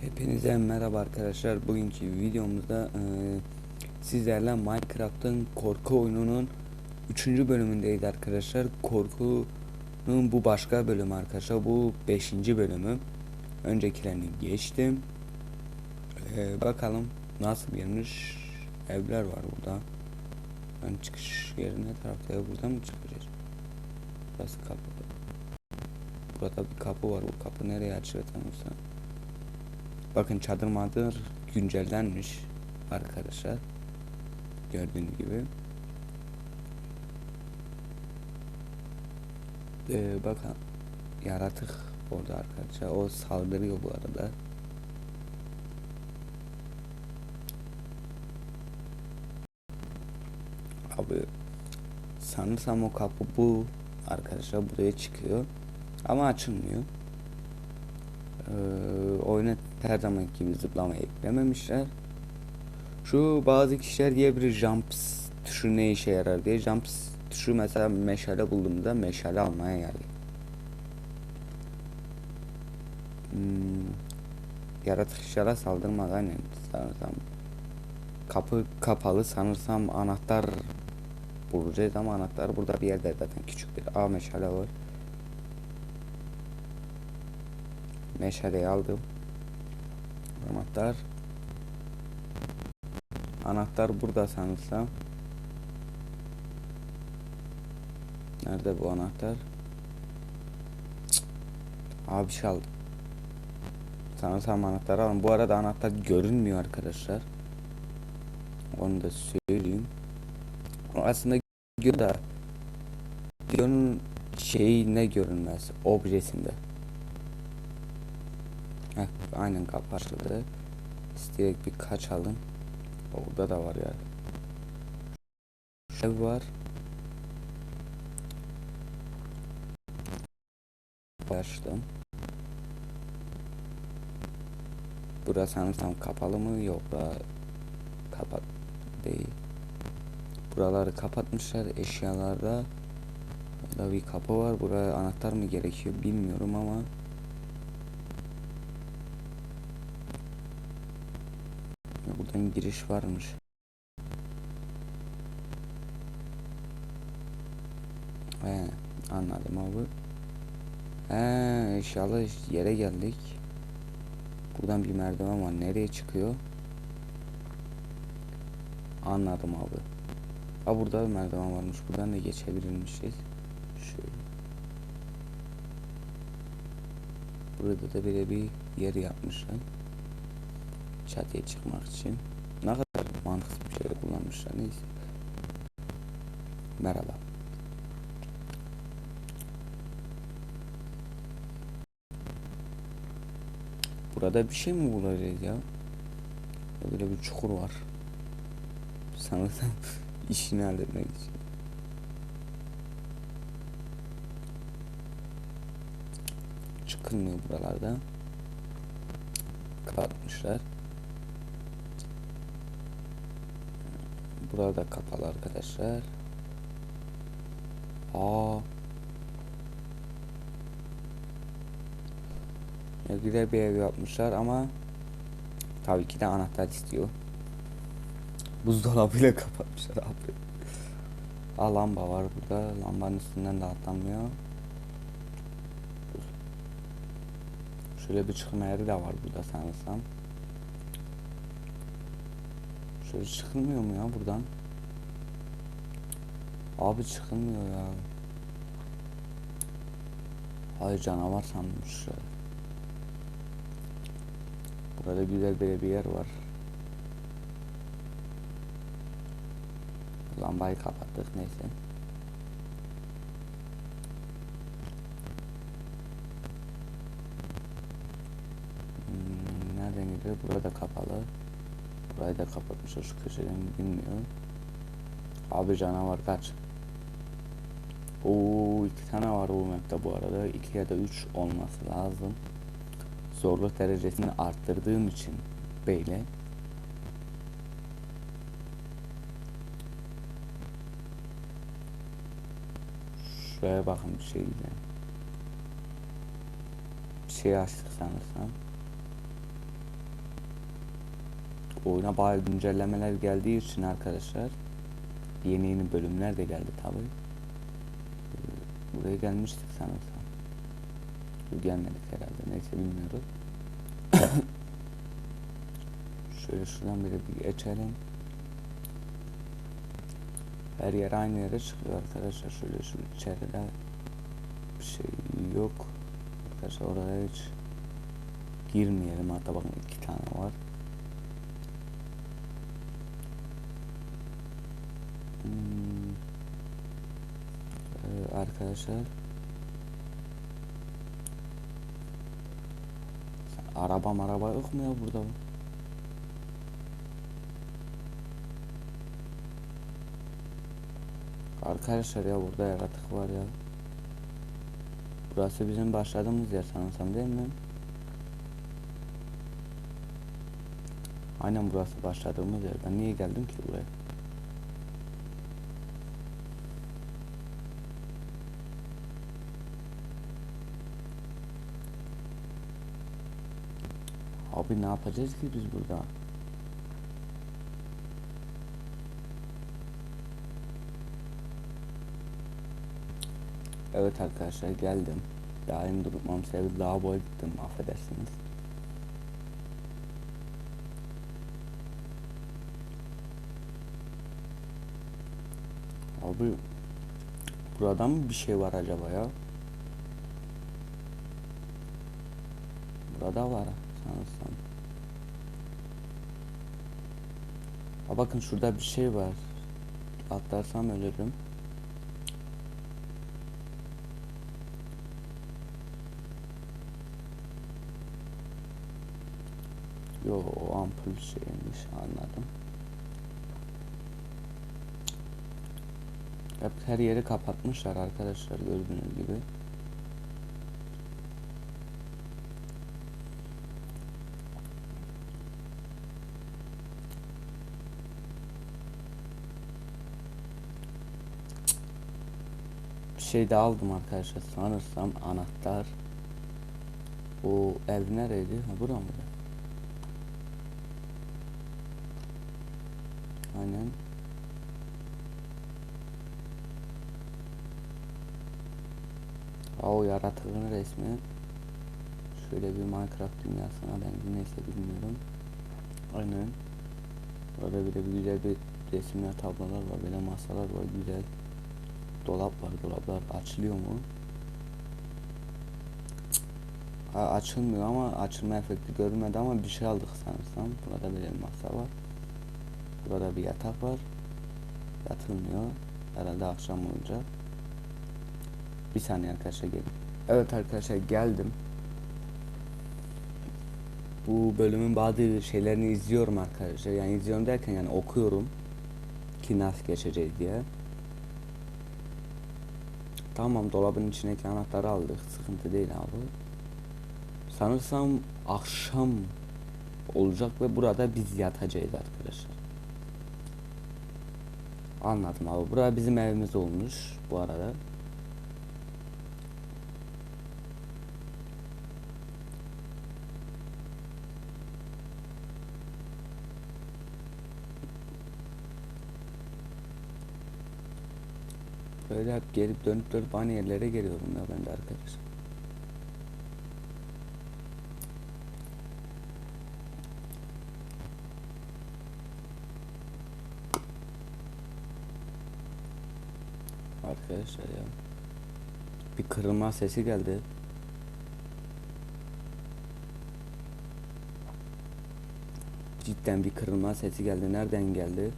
Hepinize merhaba arkadaşlar. Bugünkü videomuzda e, sizlerle Minecraft'ın korku oyununun 3. bölümündeyiz arkadaşlar. Korkunun bu başka bölümü arkadaşlar. Bu 5. bölümü. Öncekilerini geçtim. E, bakalım nasıl gelmiş. Evler var burada. Ben çıkış yeri ne tarafta ya? Buradan mı çıkacağız? Burası kapı. Burada bir kapı var. Bu kapı nereye açılır tanırsan. Bakın çadır madır güncellenmiş arkadaşlar. Gördüğünüz gibi. Ee, bakın yaratık orada arkadaşlar. O saldırıyor bu arada. Abi sanırsam o kapı bu arkadaşlar buraya çıkıyor. Ama açılmıyor. Ee, oyuna her zaman gibi zıplama eklememişler. Şu bazı kişiler diyebilir jumps tuşu ne işe yarar diye. Jumps tuşu mesela meşale bulduğumda meşale almaya geldi. Hmm, yaratıklara saldırmadan yani sanırsam kapı kapalı sanırsam anahtar bulacağız ama anahtar burada bir yerde zaten küçük bir A meşale var. Meşaleyi aldım. Anahtar. Anahtar burada sanırsam. Nerede bu anahtar? Cık. Abi çaldı. Sanırsam anahtarı alın. Bu arada anahtar görünmüyor arkadaşlar. Onu da söyleyeyim. Aslında gör da videonun şeyi ne görünmez objesinde. Heh, aynen kapı açıldı. İsteyerek bir kaçalım. Orada da var ya. Ev var. Açtım. Burası sanırsam kapalı mı? Yok. Bura kapat değil. Buraları kapatmışlar. Eşyalarda Burada bir kapı var. Buraya anahtar mı gerekiyor bilmiyorum ama Buradan giriş varmış. He, anladım abi. He, inşallah yere geldik. Buradan bir merdiven var. Nereye çıkıyor? Anladım abi. Ha burada bir merdiven varmış. Buradan da geçebilirmişiz. Şöyle. Burada da böyle bir yer yapmışlar çatıya çıkmak için. Ne kadar mantıksız bir şey kullanmışlar neyse. Merhaba. Burada bir şey mi bulacağız ya? Böyle bir çukur var. Sanırsam işini halletmek için. Çıkılmıyor buralarda. Kapatmışlar. Burada kapalı arkadaşlar. Aa. Ne güzel bir ev yapmışlar ama tabii ki de anahtar istiyor. Buzdolabıyla kapatmışlar abi. Aa lamba var burada. Lambanın üstünden de atlanmıyor. Şöyle bir çıkma yeri de var burada sanırsam. Şöyle çıkılmıyor mu ya buradan? Abi çıkılmıyor ya. Ay canavar sanmışlar. Burada güzel böyle bir yer var. Lambayı kapattık neyse. Hmm, nereden gidiyor? Burada kapalı. Burayı da kapatmışlar şu köşeden bilmiyorum. Abi canavar kaç. Oo iki tane var bu map'te bu arada. 2 ya da 3 olması lazım. Zorluk derecesini arttırdığım için böyle. Şuraya bakın bir şey diyeceğim. Bir şey açtık sanırsam. Oyuna bazı güncellemeler geldiği için arkadaşlar yeni yeni bölümler de geldi tabi. Buraya gelmiştik sanırsam. Dur, Gelmedik herhalde neyse bilmiyorum. Şöyle şuradan biri bir geçelim. Her yer aynı yere çıkıyor arkadaşlar. Şöyle şu içeride bir şey yok. Arkadaşlar oraya hiç girmeyelim. Hatta bakın iki tane var. Ee, arkadaşlar araba maraba yok mu ya burada? Arkadaşlar ya burada yaratık var ya. Burası bizim başladığımız yer sanırsam değil mi? Aynen burası başladığımız yer. Ben niye geldim ki buraya? Abi ne yapacağız ki biz burada? Evet arkadaşlar geldim. Daha yeni durmam sebebi lavaboya gittim affedersiniz. Abi burada mı bir şey var acaba ya? Burada var sanırsam. Ha bakın şurada bir şey var. Atlarsam ölürüm. Yo o ampul şeymiş anladım. Hep her yeri kapatmışlar arkadaşlar gördüğünüz gibi. Şey de aldım arkadaşlar sanırsam anahtar. O ev nereydi? Ha bura mıydı? Aynen. O yaratığın resmi. Şöyle bir Minecraft dünyasına benziyor neyse bilmiyorum. Aynen. Orada de bir güzel bir resimler tablolar var. Böyle masalar var güzel. Dolap var. Dolaplar açılıyor mu? Ha, açılmıyor ama açılma efekti görünmedi ama bir şey aldık sanırsam. Burada bir masa var. Burada bir yatak var. Yatılmıyor. Herhalde akşam olacak. Bir saniye arkadaşlar gelin. Evet arkadaşlar geldim. Bu bölümün bazı şeylerini izliyorum arkadaşlar. Yani izliyorum derken yani okuyorum. Ki nasıl geçeceğiz diye. Tamam dolabın içindeki anahtarı aldık. Sıkıntı değil abi. Sanırsam akşam olacak ve burada biz yatacağız arkadaşlar. Anladım abi. Burası bizim evimiz olmuş bu arada. Böyle hep gelip dönüp dönüp aynı yerlere geliyorum ya ben de arkadaşlar. Arkadaşlar ya. Bir kırılma sesi geldi. Cidden bir kırılma sesi geldi. Nereden geldi?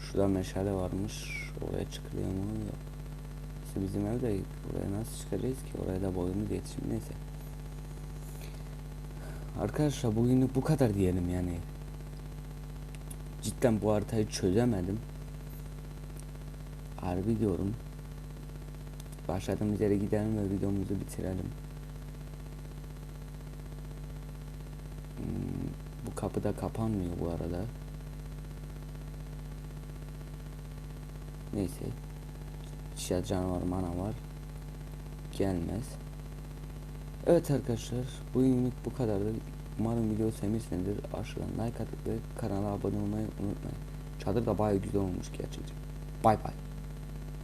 Şurada meşale varmış. Oraya çıkılıyor mu? Yok. İşte bizim ev de buraya nasıl çıkacağız ki? Oraya da boyumuz yetişim. Neyse. Arkadaşlar bugünlük bu kadar diyelim yani. Cidden bu haritayı çözemedim. Harbi diyorum. Başladığımız yere gidelim ve videomuzu bitirelim. Hmm, bu kapı da kapanmıyor bu arada. Neyse. Şişe canavar mana var. Gelmez. Evet arkadaşlar. Bugünlük bu kadardı. Umarım video sevmişsinizdir. Aşağıdan like atıp ve kanala abone olmayı unutmayın. Çadır da bayağı güzel olmuş gerçekten. Bay bay.